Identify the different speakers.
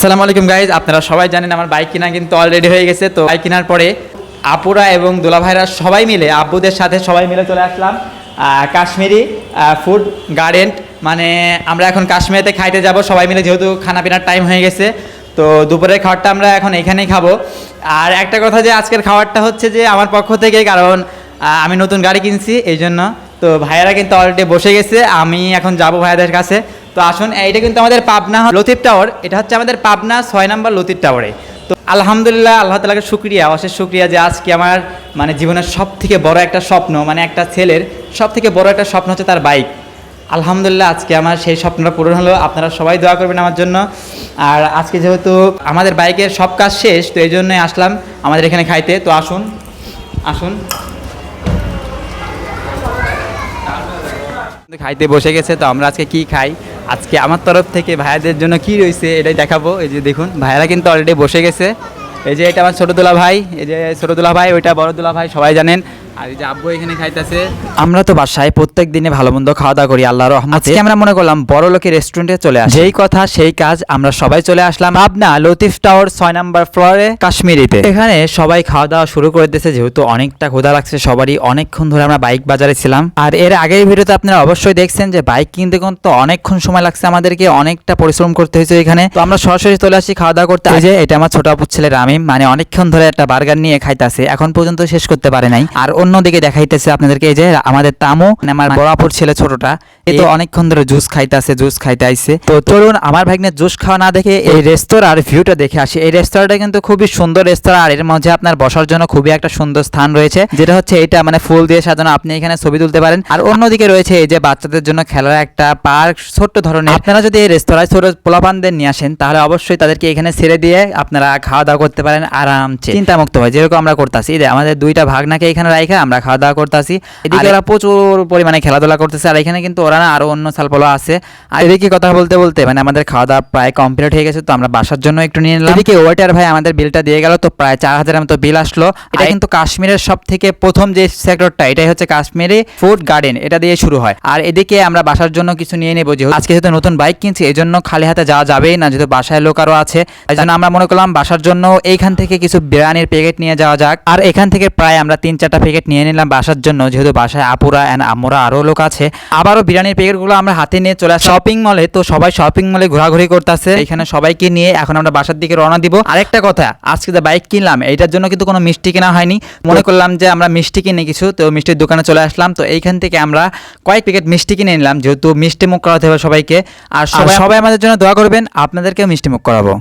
Speaker 1: আসসালামু আলাইকুম গাইজ আপনারা সবাই জানেন আমার বাইক কেনা কিন্তু অলরেডি হয়ে গেছে। তো বাইক কেনার পরে আপুরা এবং দোলা দুলাভাইরা সবাই মিলে, আব্বুদের সাথে সবাই মিলে চলে আসলাম কাশ্মীরি ফুড গার্ডেন মানে আমরা এখন কাশ্মীরেতে খাইতে যাব। সবাই মিলে যেহেতু খানা পিনার টাইম হয়ে গেছে, তো দুপুরের খাবারটা আমরা এখন এখানেই খাব। আর একটা কথা যে আজকের খাবারটা হচ্ছে যে আমার পক্ষ থেকে, কারণ আমি নতুন গাড়ি কিনছি এই জন্য তো ভাইয়ারা কিন্তু অলরেডি বসে গেছে, আমি এখন যাব ভাইয়াদের কাছে। তো আসুন, এইটা কিন্তু আমাদের পাবনা লতিফ টাওয়ার। এটা হচ্ছে আমাদের পাবনা ছয় নম্বর লতিফ টাওয়ারে। তো আলহামদুলিল্লাহ, আল্লাহ তালাকে শুক্রিয়া, অশেষ শুক্রিয়া যে আজকে আমার মানে জীবনের সব থেকে বড় একটা স্বপ্ন মানে একটা ছেলের সব থেকে বড় একটা স্বপ্ন হচ্ছে তার বাইক। আলহামদুলিল্লাহ, আজকে আমার সেই স্বপ্নটা পূরণ হলো। আপনারা সবাই দোয়া করবেন আমার জন্য। আর আজকে যেহেতু আমাদের বাইকের সব কাজ শেষ, তো এই জন্যই আসলাম আমাদের এখানে খাইতে। তো আসুন আসুন। খাইতে বসে গেছে, তো আমরা আজকে কি খাই? আজকে আমার তরফ থেকে ভাইয়াদের জন্য কি রয়েছে এটাই দেখাবো। এই যে দেখুন, ভাইয়ারা কিন্তু অলরেডি বসে গেছে। এই যে এটা আমার ছোটো দোলা ভাই, এই যে ছোটো দোলা ভাই, ওইটা বড় দোলা ভাই, সবাই জানেন। আর এই যে আব্বু এখানে খাইতেছে। আমরা তো বাসায় প্রত্যেক দিনে ভালো মন্দ খাওয়া দাওয়া করি আল্লাহর রহমতে। আজকে আমরা মনে করলাম বড় লোকের রেস্টুরেন্টে চলে আসি। যেই কথা সেই কাজ আমরা সবাই চলে আসলাম। পাবনা লতিফ টাওয়ার ছয় নাম্বার ফ্লোরে কাশ্মীরিতে। এখানে সবাই খাওয়া দাওয়া শুরু করে দিয়েছে যেহেতু অনেকটা ক্ষুধা লাগছে সবারই অনেকক্ষণ ধরে আমরা বাইক বাজারে ছিলাম। আর এর আগের ভিডিওতে আপনারা অবশ্যই দেখছেন যে বাইক কিনতে কিন্তু অনেকক্ষণ সময় লাগছে আমাদেরকে অনেকটা পরিশ্রম করতে হয়েছে এখানে। তো আমরা সরাসরি চলে আসি খাওয়া দাওয়া করতে। এই যে এটা আমার ছোট আপুর ছেলে রামিম মানে অনেকক্ষণ ধরে একটা বার্গার নিয়ে খাইতেছে এখন পর্যন্ত শেষ করতে পারে নাই। আর অন্যদিকে দেখাইতেছে আপনাদেরকে এই যে আমাদের তামু মানে আমার বড় আপুর ছেলে ছোটটা এই তো অনেকক্ষণ ধরে জুস খাইতেছে জুস খাইতে আইছে। তো চলুন আমার ভাগ্নে জুস খাওয়া না দেখে এই রেস্তোরাঁর ভিউটা দেখে আসি। এই রেস্তোরাঁটা কিন্তু খুবই সুন্দর রেস্তোরাঁ আর এর মধ্যে আপনার বসার জন্য খুবই একটা সুন্দর স্থান রয়েছে যেটা হচ্ছে এটা মানে ফুল দিয়ে সাজানো। আপনি এখানে ছবি তুলতে পারেন। আর অন্যদিকে রয়েছে এই যে বাচ্চাদের জন্য খেলার একটা পার্ক ছোট্ট ধরনের। আপনারা যদি এই রেস্তোরাঁয় ছোট পোলাপানদের নিয়ে আসেন তাহলে অবশ্যই তাদেরকে এখানে ছেড়ে দিয়ে আপনারা খাওয়া দাওয়া করতে পারেন আরামসে। চিন্তামুক্ত হয় যেরকম আমরা করতেছি। আমাদের দুইটা ভাগনাকে এখানে রাখে আমরা খাওয়া দাওয়া করতেছি। এদিকে ওরা প্রচুর পরিমাণে খেলাধুলা করতেছে আর এখানে কিন্তু ওরা না আরও অন্য সালপলো আছে। আর এদিকে কথা বলতে বলতে মানে আমাদের খাওয়া দাওয়া প্রায় কমপ্লিট হয়ে গেছে তো আমরা বাসার জন্য একটু নিয়ে নিলাম। এদিকে ওয়েটার ভাই আমাদের বিলটা দিয়ে গেল তো প্রায় চার হাজারের মতো বিল আসলো। এটা কিন্তু কাশ্মীরের সব থেকে প্রথম যে সেক্টরটা এটাই হচ্ছে কাশ্মীরি ফুড গার্ডেন এটা দিয়ে শুরু হয়। আর এদিকে আমরা বাসার জন্য কিছু নিয়ে নেব যেহেতু আজকে যেহেতু নতুন বাইক কিনছি এই জন্য খালি হাতে যাওয়া যাবেই না যেহেতু বাসায় লোক আরও আছে। এই জন্য আমরা মনে করলাম বাসার জন্য এইখান থেকে কিছু বিরিয়ানির প্যাকেট নিয়ে যাওয়া যাক। আর এখান থেকে প্রায় আমরা তিন চারটা প্যাকেট নিয়ে নিলাম বাসার জন্য যেহেতু বাসায় আপুরা অ্যান্ড আমরা আরও লোক আছে। আবারও বিরিয়ানির প্যাকেটগুলো আমরা হাতে নিয়ে চলে আসি শপিং মলে তো সবাই শপিং মলে ঘোরাঘুরি করতেছে। এখানে সবাইকে নিয়ে এখন আমরা বাসার দিকে রওনা দিব। আরেকটা কথা আজকে যে বাইক কিনলাম এইটার জন্য কিন্তু কোনো মিষ্টি কেনা হয়নি। মনে করলাম যে আমরা মিষ্টি কিনে কিছু তো মিষ্টির দোকানে চলে আসলাম। তো এইখান থেকে আমরা কয়েক প্যাকেট মিষ্টি কিনে নিলাম যেহেতু মিষ্টি মুখ করাতে হবে সবাইকে। আর সবাই সবাই আমাদের জন্য দোয়া করবেন আপনাদেরকেও মিষ্টি মুখ করাবো।